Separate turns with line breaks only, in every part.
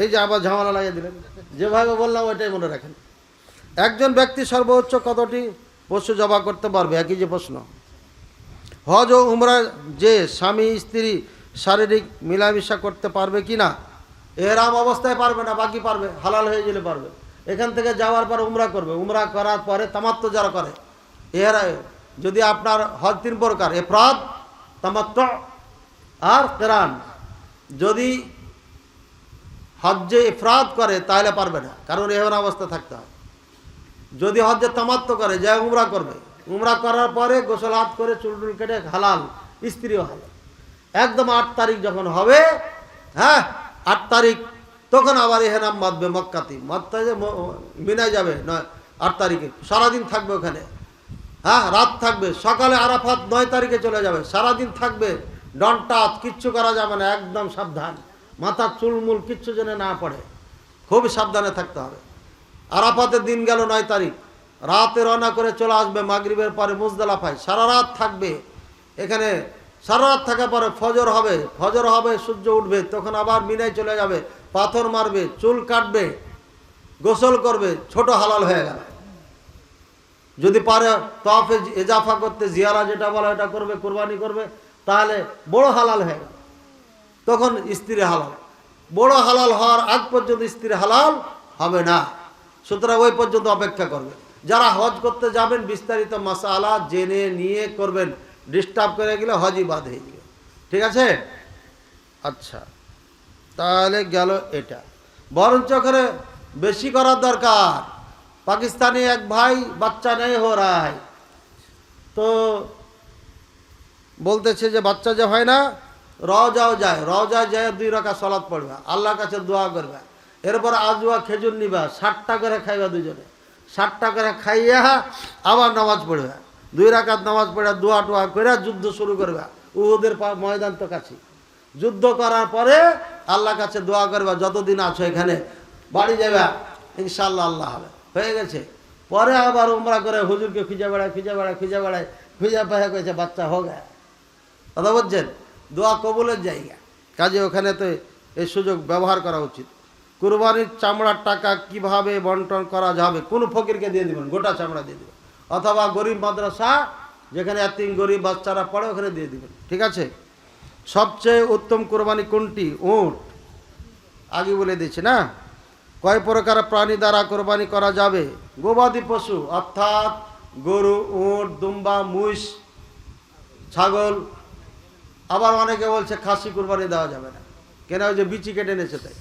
এই যে আবার ঝামেলা লাগিয়ে দিলেন। যেভাবে বললাম, ওইটাই মনে রাখেন। একজন ব্যক্তি সর্বোচ্চ কতটি পশু জবা করতে পারবে? একই যে প্রশ্ন। হজ ও উমরা যে স্বামী, স্ত্রী শারীরিক মিলামিশা করতে পারবে কি না? এরাম অবস্থায় পারবে না, বাকি পারবে, হালাল হয়ে গেলে পারবে। এখান থেকে যাওয়ার পর উমরা করবে। উমরা করার পরে তামাত্ম যারা করে এরা যদি আপনার হজ তিন প্রকার, এফরাদ তামাত্ম আর কেরান। যদি হজ্জে ইফরাদ করে তাহলে পারবে না। কারণ এমন অবস্থা থাকতে হয় যদি হজ্জে তামাত্ম করে যা উমরা করবে। উমরা করার পরে গোসল হাত করে চুল টুল কেটে হালাল স্ত্রীও হালাল একদম আট তারিখ যখন হবে হ্যাঁ আট তারিখ, তখন আবার এহেনাম বাঁধবে মক্কাতি। মক্কা যে মিনায় যাবে, নয়, আট তারিখে। সারাদিন থাকবে ওখানে। হ্যাঁ রাত থাকবে। সকালে আরাফাত নয় তারিখে চলে যাবে। সারাদিন থাকবে। ডনটাত কিচ্ছু করা যাবে না। একদম সাবধান। মাথার চুলমুল কিচ্ছু যেন না পড়ে। খুবই সাবধানে থাকতে হবে। আরাফাতের দিন গেল নয় তারিখ। রাতে রওনা করে চলে আসবে মাগরিবের পরে মুজদালাফায়। সারা রাত থাকবে। এখানে সারা রাত থাকার পরে ফজর হবে। ফজর হবে, সূর্য উঠবে, তখন আবার মিনায় চলে যাবে। পাথর মারবে, চুল কাটবে, গোসল করবে, ছোট হালাল হয়ে গেল। যদি পারে তফে এজাফা করতে, জিয়ারা যেটা বলে এটা করবে, কোরবানি করবে, তাহলে বড় হালাল হয়ে গেল। তখন স্ত্রী হালাল। বড় হালাল হওয়ার আগ পর্যন্ত স্ত্রী হালাল হবে না। সুতরাং ওই পর্যন্ত অপেক্ষা করবে। যারা হজ করতে যাবেন, বিস্তারিত মশালা জেনে নিয়ে করবেন। ডিস্টার্ব করে গেলে হজই বাদ হয়ে যাবে ঠিক আছে? আচ্ছা। তাহলে গেল এটা। বরঞ্চ করে বেশি করার দরকার। পাকিস্তানি এক ভাই বাচ্চা নেই হো রায়। তো বলতেছে যে বাচ্চা যে হয় না রওজাও যায় রওজা যায় দুই রাখা সলাদ পড়বে, আল্লাহর কাছে দোয়া করবে। এরপর আজুয়া খেজুর নিবা, ষাটটা করে খাইবা দুজনে ষাটটা করে খাইয়া আবার নামাজ পড়বে। দুই রাকাত নামাজ পড়ে দোয়া টোয়া করে যুদ্ধ শুরু করবে। উহুদের ময়দান তো কাছে যুদ্ধ করার পরে আল্লাহর কাছে দোয়া করবে, যতদিন আছো এখানে, বাড়ি যাবে ইনশাল্লাহ আল্লাহ হবে। হয়ে গেছে। পরে আবার উমরা করে হুজুরকে খুঁজে বেড়ায় খুঁজে বেড়ায় খুঁজে বেড়ায়, খুঁজে পাহে কয়েছে বাচ্চা হোক কথা বলছেন? দোয়া কবুলের জায়গা। কাজে ওখানে তো এই সুযোগ ব্যবহার করা উচিত। কুরবানির চামড়ার টাকা কীভাবে বন্টন করা যাবে, কোন ফকিরকে দিয়ে দিবেন, গোটা চামড়া দিয়ে দেবেন। অথবা গরিব মাদ্রাসা, যেখানে এতিম গরিব বাচ্চারা পড়ে, ওখানে দিয়ে দিবেন। ঠিক আছে? সবচেয়ে উত্তম কোরবানি কোনটি? উট। আগে বলে দিয়েছি না? কয় প্রকার প্রাণী দ্বারা কোরবানি করা যাবে? গবাদি পশু, অর্থাৎ গরু, উঁট, দুম্বা মুষ ছাগল আবার অনেকে বলছে খাসি কোরবানি দেওয়া যাবে না। কেন ওই যে বিচি কেটে এনেছে তাই?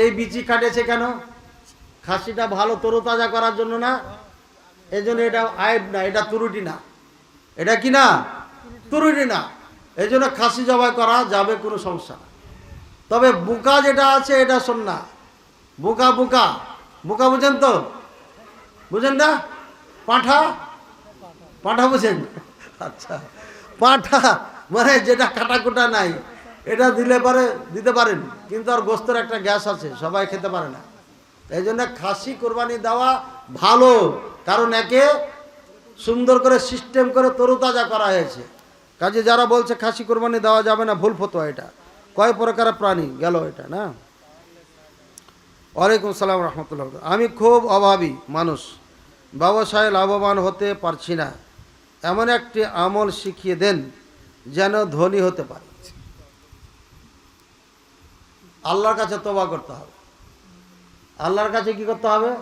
এই বিচি কাটেছে কেন? খাসিটা ভালো তরুতাজা করার জন্য না? এই জন্য এটা আইব না, এটা তুরুটি না। এটা কি না? তুরুটি না। এই জন্য খাসি জবাই করা যাবে, কোনো সমস্যা না। তবে বুকা যেটা আছে, এটা শোন না। বুকা বুকা। বুকা বুঝেন তো? বুঝেন না? পাঁঠা? পাঁঠা বুঝেন? আচ্ছা। পাঁঠা মানে যেটা কাটাকুটা নাই, এটা দিলে পারে দিতে পারেন, কিন্তু আর গোস্তের একটা গ্যাস আছে, সবাই খেতে পারে না। এই জন্য খাসি কোরবানি দেওয়া ভালো, কারণ একে সুন্দর করে সিস্টেম করে তরুতাজা করা হয়েছে। কাজে যারা বলছে খাসি কোরবানি দেওয়া যাবে না, ভুল ফতোয়া এটা। কয় প্রকার প্রাণী গেল এটা, না? ওয়ালাইকুম সালাম রহমতুল্লাহ আমি খুব অভাবী মানুষ। ব্যবসায় লাভবান হতে পারছি না। এমন একটি আমল শিখিয়ে দেন যেন ধনী হতে পারে। আল্লাহর কাছে তোবা করতে হবে। আল্লাহর কাছে কি করতে হবে?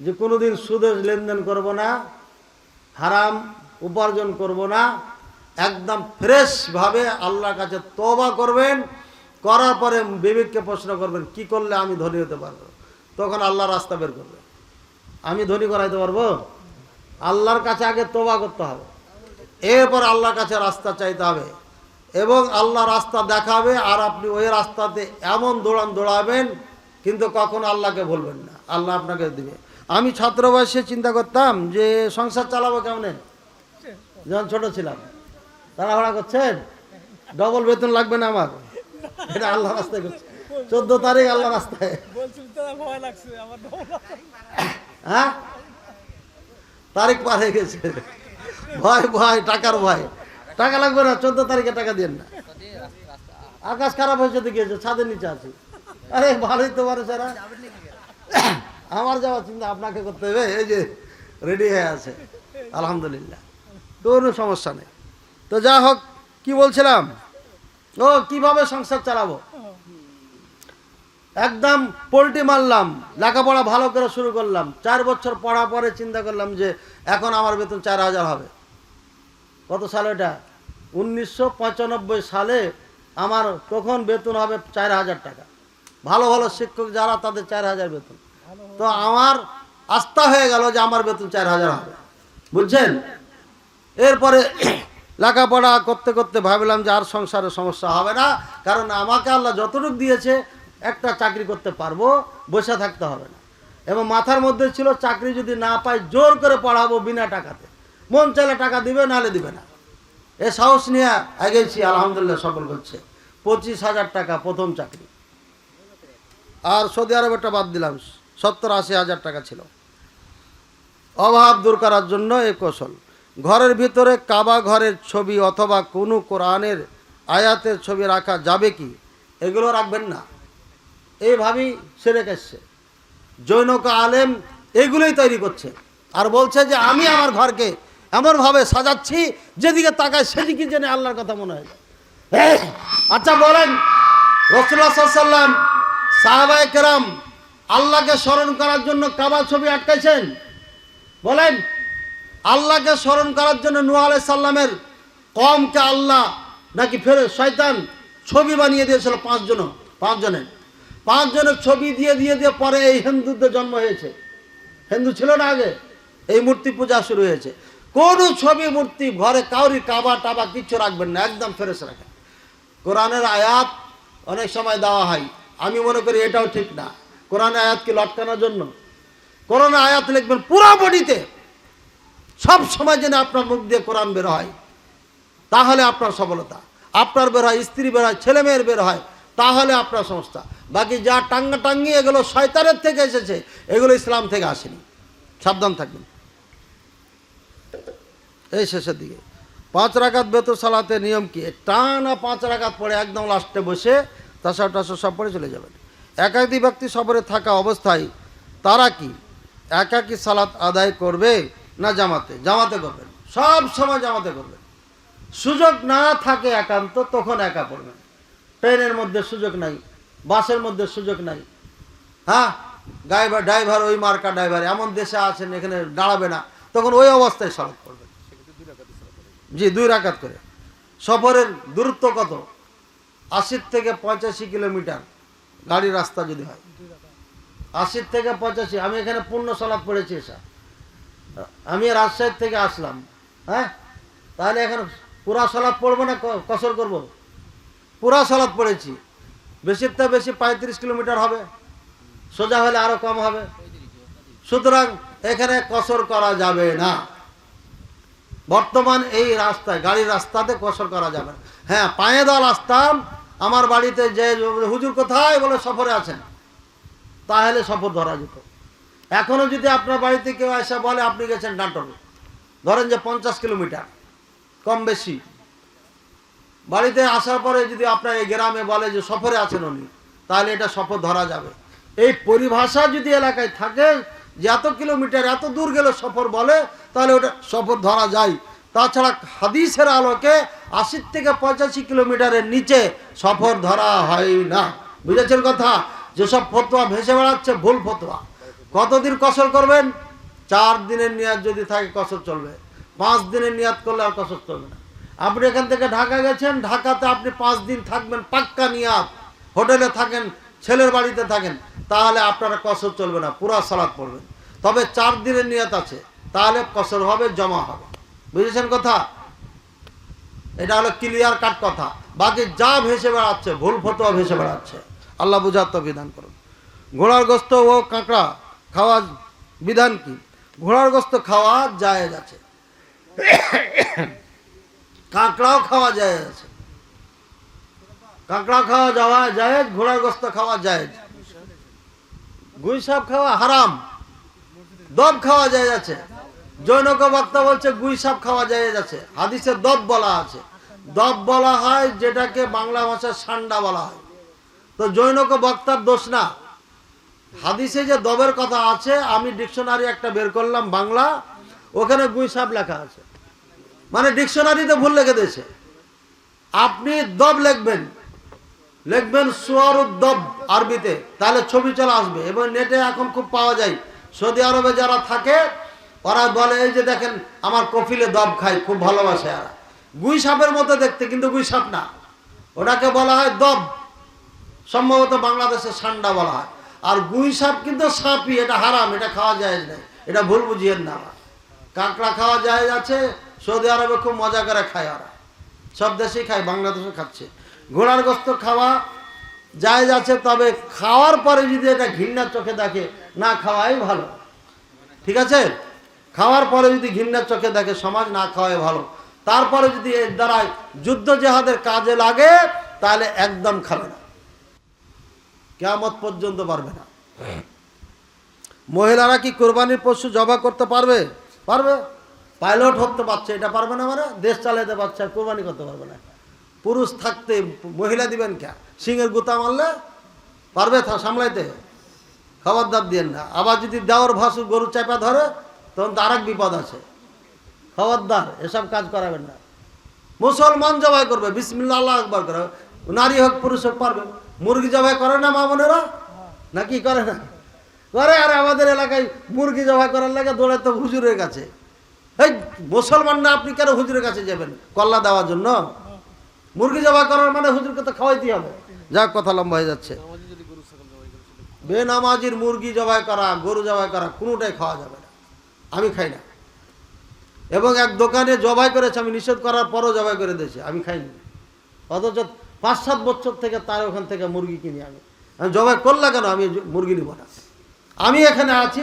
যে কোনোদিন সুদের লেনদেন করব না, হারাম উপার্জন করব না, একদম ফ্রেশভাবে আল্লাহর কাছে তবা করবেন, করার পরে বিবেককে প্রশ্ন করবেন, কি করলে আমি ধনী হতে পারব? তখন আল্লাহ রাস্তা বের করবে। আমি ধনী করাইতে পারব? আল্লাহর কাছে আগে তোবা করতে হবে। এরপর আল্লাহর কাছে রাস্তা চাইতে হবে। এবং আল্লাহ রাস্তা দেখাবে আর আপনি ওই রাস্তাতে এমন দৌড়ান দৌড়াবেন কিন্তু কখনো আল্লাহকে বলবেন না। আল্লাহ আপনাকে দিবে। আমি ছাত্র বয়সে চিন্তা করতাম যে সংসার চালাবো কেমনে? যখন ছোট ছিলাম। তাড়াহুড়া করছেন? ডবল বেতন লাগবে না আমার? এটা আল্লাহ রাস্তায় করছে। চোদ্দ তারিখ আল্লাহ রাস্তায়। হ্যাঁ? তারিখ পার হয়ে গেছে। ভয় ভয়, টাকার ভয়। টাকা লাগবে না, চোদ্দ তারিখে টাকা দিন না। আকাশ খারাপ হয়েছে তো গিয়েছে ছাদের নিচে আছে। আরে, ভালোই তো স্যার আমার যাওয়ার চিন্তা আপনাকে করতে হবে, এই যে রেডি হয়ে আছে। আলহামদুলিল্লাহ। কোনো সমস্যা নেই। তো যা হোক, কি বলছিলাম? ও, কীভাবে সংসার চালাবো? একদম পোলট্রি মারলাম, লেখাপড়া ভালো করে শুরু করলাম। চার বছর পড়া পরে চিন্তা করলাম যে এখন আমার বেতন চার হাজার হবে। কত সালে এটা? উনিশশো পঁচানব্বই সালে আমার তখন বেতন হবে? চার হাজার টাকা। ভালো ভালো শিক্ষক যারা, তাদের চার হাজার বেতন। তো আমার আস্থা হয়ে গেল যে আমার বেতন চার হাজার হবে। বুঝছেন? এরপরে লেখাপড়া করতে করতে ভাবলাম যে আর সংসারে সমস্যা হবে না। কারণ আমাকে আল্লাহ যতটুকু দিয়েছে একটা চাকরি করতে পারব, বসে থাকতে হবে না। এবং মাথার মধ্যে ছিল, চাকরি যদি না পাই, জোর করে পড়াবো বিনা টাকাতে। মন চাইলে টাকা দিবে, নাহলে দিবে না। এ সাহস নিয়ে আগেছি আলহামদুলিল্লাহ, সফল করছে পঁচিশ হাজার টাকা প্রথম চাকরি। আর সৌদি আরবেরটা বাদ দিলাম, সত্তর আশি হাজার টাকা ছিল। অভাব দূর করার জন্য এ কৌশল। ঘরের ভিতরে কাবা ঘরের ছবি অথবা কোনো কোরআনের আয়াতের ছবি রাখা যাবে কি? এগুলো রাখবেন না। এইভাবেই সেরে এসছে জৈনক আলেম এগুলোই তৈরি করছে। আর বলছে যে আমি আমার ঘরকে এমনভাবে সাজাচ্ছি, যেদিকে তাকায় সেদিকে যেন আল্লাহর কথা মনে হয়। আচ্ছা বলেন রসুল্লাহ সাল্লাম সাহাবায় কেরাম আল্লাহকে স্মরণ করার জন্য কাবা ছবি আটকাইছেন? বলেন, আল্লাহকে স্মরণ করার জন্য নুয়া আলাই সাল্লামের কমকে আল্লাহ নাকি ফেরে শয়তান ছবি বানিয়ে দিয়েছিল পাঁচজন পাঁচজনের। পাঁচজনের ছবি দিয়ে দিয়ে দিয়ে পরে এই হিন্দুদের জন্ম হয়েছে। হিন্দু ছিল না আগে, এই মূর্তি পূজা শুরু হয়েছে। কোন ছবি, মূর্তি, ঘরে কাউরি কাবা টাবা কিচ্ছু রাখবেন না, একদম ফেরেস রাখেন। কোরআনের আয়াত অনেক সময় দেওয়া হয়। আমি মনে করি এটাও ঠিক না। কোরআনের আয়াতকে লটকানোর জন্য? কোরআনের আয়াত লিখবেন পুরো বডিতে। সব সময় যেন আপনার মুখ দিয়ে কোরআন বের হয়। তাহলে আপনার সফলতা। আপনার বের হয়, স্ত্রী বের হয় ছেলে মেয়ের বের হয়, তাহলে আপনার সংস্থা বাকি যা টাঙ্গা টাঙ্গি এগুলো শয়তানের থেকে এসেছে, এগুলো ইসলাম থেকে আসেনি। সাবধান থাকবেন। এই শেষের দিকে। পাঁচ রাকাত বেত সালাতে নিয়ম কি? টানা পাঁচ রাকাত পরে একদম লাস্টে বসে তাসা টাসা সব পরে চলে যাবেন। একাকি ব্যক্তি সফরে থাকা অবস্থায় তারা কি একাকি সালাত আদায় করবে না জামাতে? জামাতে করবেন। সব সময় জামাতে করবেন। সুযোগ না থাকে একান্ত, তখন একা পড়বেন। ট্রেনের মধ্যে সুযোগ নাই। বাসের মধ্যে সুযোগ নাই। হ্যাঁ? ড্রাইভার ড্রাইভার, ওই মার্কা ড্রাইভার, এমন দেশে আছেন, এখানে দাঁড়াবে না। তখন ওই অবস্থায় সালাত করবেন জি, দুই রাকাত করে। সফরের দূরত্ব কত? আশির থেকে পঁচাশি কিলোমিটার। গাড়ি রাস্তা যদি হয়। আশির থেকে পঁচাশি। আমি এখানে পূর্ণ সালাদ পড়েছি এসা। আমি রাজশাহী থেকে আসলাম। হ্যাঁ? তাহলে এখন পুরা সালাদ পড়ব না? কসর করব? পুরা সালাদ পড়েছি। বেশির থেকে বেশি পঁয়ত্রিশ কিলোমিটার হবে। সোজা হলে আরও কম হবে। সুতরাং এখানে কসর করা যাবে না। বর্তমান এই রাস্তায়, গাড়ির রাস্তাতে কসর করা যাবে। হ্যাঁ পায়ে দল আসতাম আমার বাড়িতে যে হুজুর কোথায় বলে সফরে আছেন, তাহলে সফর ধরা যেত। এখনও যদি আপনার বাড়িতে কেউ এসে বলে, আপনি গেছেন নাটোর ধরেন যে পঞ্চাশ কিলোমিটার, কম বেশি। বাড়িতে আসার পরে যদি আপনার এই গ্রামে বলে যে সফরে আছেন উনি, তাহলে এটা সফর ধরা যাবে। এই পরিভাষা যদি এলাকায় থাকে যে এত কিলোমিটার, এত দূর গেলে সফর বলে, তাহলে ওটা সফর ধরা যায়। তাছাড়া হাদিসের আলোকে আশি থেকে পঁচাশি কিলোমিটারের নিচে সফর ধরা হয় না। বুঝেছেন কথা? যেসব ফতোয়া ভেসে বেড়াচ্ছে, ভুল ফতোয়া। কতদিন কসর করবেন? চার দিনের নিয়াদ যদি থাকে, কসর চলবে। পাঁচ দিনের নিয়াদ করলে আর কসর চলবে না। আপনি এখান থেকে ঢাকা গেছেন, ঢাকাতে আপনি পাঁচ দিন থাকবেন, পাক্কা নিয়াদ। হোটেলে থাকেন, ছেলের বাড়িতে থাকেন, তাহলে আপনারা কসর চলবে না, পুরা সালাদ পড়বেন। তবে চার দিনের নিয়াত আছে, তাহলে কসর হবে, জমা হবে। বুঝেছেন কথা? এটা হলো ক্লিয়ার কাট কথা। বাকি যা ভেসে বেড়াচ্ছে, ভুল ফতোয়া ভেসে বেড়াচ্ছে। আল্লাহ বুঝার তো বিধান করুন। ঘোড়ার গোস্ত ও কাঁকড়া খাওয়া বিধান কি? ঘোড়ার গোস্ত খাওয়া জায়েজ আছে। কাঁকড়াও খাওয়া যায় আছে। কাঁকড়া খাওয়া যাওয়া যায় ঘোড়ার গোস্ত খাওয়া যায়। গুই সাপ খাওয়া হারাম। দব খাওয়া যায় আছে। জৈনক বক্তা বলছে গুই সাপ খাওয়া যায় আছে। হাদিসে দব বলা আছে। দব বলা হয় যেটাকে বাংলা ভাষায় সান্ডা বলা হয়। তো জৈনক বক্তার দোষ না। হাদিসে যে দবের কথা আছে, আমি ডিকশনারি একটা বের করলাম বাংলা, ওখানে গুইসাপ লেখা আছে। মানে ডিকশনারিতে ভুল লিখে দিয়েছে। আপনি দব লিখবেন। লিখবেন সুয়ারুদ্দব আরবিতে, তাহলে ছবি চলে আসবে। এবং নেটে এখন খুব পাওয়া যায়, সৌদি আরবে যারা থাকে, ওরা বলে, এই যে দেখেন, আমার কফিলে দব খায়, খুব ভালোবাসে আর গুই সাপের মতো দেখতে, কিন্তু গুই সাপ না। ওটাকে বলা হয় দব। সম্ভবত বাংলাদেশে সান্ডা বলা হয়। আর গুই সাপ কিন্তু সাপই, এটা হারাম, এটা খাওয়া যায় না এটা ভুল বুঝিয়েন না। কাঁকড়া খাওয়া যায় আছে সৌদি আরবে খুব মজা করে খায় ওরা। সব দেশেই খায় বাংলাদেশে খাচ্ছে। ঘোড়ার গোস্ত খাওয়া জায়েজ আছে, তবে খাওয়ার পরে যদি এটা ঘৃণার চোখে দেখে, না খাওয়াই ভালো। ঠিক আছে? খাওয়ার পরে যদি ঘৃণার চোখে দেখে, সমাজ না খাওয়াই ভালো। তারপরে যদি এর দ্বারাই যুদ্ধ জেহাদের কাজে লাগে, তাহলে একদম খাবে না। কেয়ামত পর্যন্ত পারবে না। মহিলারা কি কোরবানির পশু জবা করতে পারবে? পারবে? পাইলট হতে পারছে, এটা পারবে না মানে দেশ চালাতে পারছে, আর কোরবানি করতে পারবে না। পুরুষ থাকতে মহিলা দিবেন কে? সিংহের গুতা মারলে পারবে সামলাইতে। খবরদার দিয়েন না। আবার যদি দেওয়ার ভাসু গরু চাপা ধরে, তখন তো আরেক বিপদ আছে। খবরদার, এসব কাজ করাবেন না। মুসলমান জবাই করবে বিসমিল্লা একবার করে। নারী হোক, পুরুষ হোক, পারবে। মুরগি জবাই করে না মা বোনেরা? নাকি করে না? করে, আর আমাদের এলাকায় মুরগি জবাই করার লাগে দৌড়ে তো হুজুরের কাছে। এই মুসলমান না আপনি কেন হুজুরের কাছে যাবেন? কল্লা দেওয়ার জন্য? মুরগি জবাই করার মানে হুজুরকে তো খাওয়াইতে হবে। যাক, কথা লম্বা হয়ে যাচ্ছে। বেনামাজির মুরগি জবাই করা, গরু জবাই করা, কোনোটাই খাওয়া যাবে না। আমি খাই না। এবং এক দোকানে জবাই করেছে, আমি নিষেধ করার পরও জবাই করে দিয়েছে, আমি খাইনি অথচ পাঁচ সাত বছর থেকে তার ওখান থেকে মুরগি কিনি আমি জবাই করলা কেন? আমি মুরগি নিব না। আমি এখানে আছি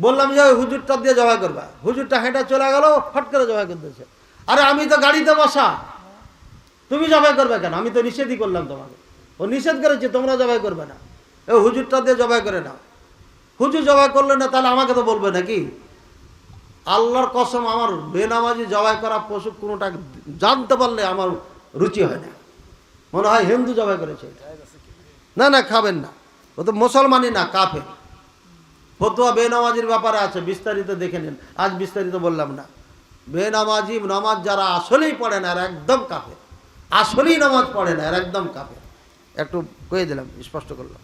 বললাম যে ওই হুজুরটা দিয়ে জবাই করবা। হুজুরটা হেঁটে চলে গেল ফট করে জবাই করে দিয়েছে। আরে, আমি তো গাড়িতে বসা। তুমি জবাই করবে কেন? আমি তো নিষেধই করলাম তোমাকে। ও নিষেধ করেছে, তোমরা জবাই করবে না। ও হুজুরটা দিয়ে জবাই করে নাও। হুজুর জবাই করলে না, তাহলে আমাকে তো বলবে নাকি? আল্লাহর কসম, আমার বেনামাজি জবাই করা পশু কোনোটা জানতে পারলে আমার রুচি হয় না। মনে হয় হিন্দু জবাই করেছে। না না, খাবেন না। ও তো মুসলমানই না, কাফের। ফতুয়া বেনামাজির ব্যাপারে আছে, বিস্তারিত দেখে নেন। আজ বিস্তারিত বললাম না। বেনামাজি নামাজ যারা আসলেই পড়ে না আর একদম কাপে আসলেই নামাজ পড়ে না আর একদম কাপে একটু কয়ে দিলাম, স্পষ্ট করলাম।